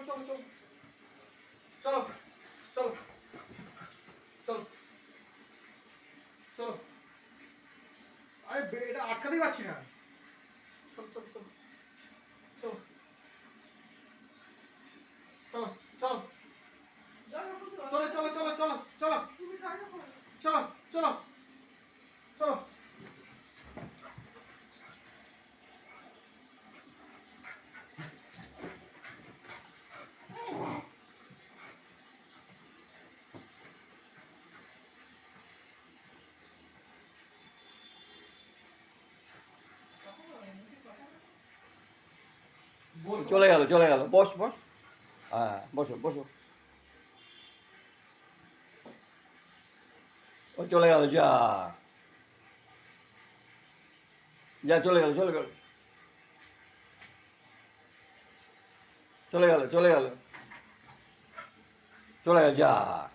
চলো চলো চলো চলো চলো চলো চলো আরে বে- এটা আটকাতেই পারছি না চলো চলো চলো চলো চলো চলো চলো চলো চলো চলো চলো চলো বসো। চলে গেল চলে গেল। বস বস। হ্যাঁ বসো বসো। ও চলে গেল, যা। যা, চলে গেল চলে গেল। চলে গেল চলে গেল। চলে গেল, যা।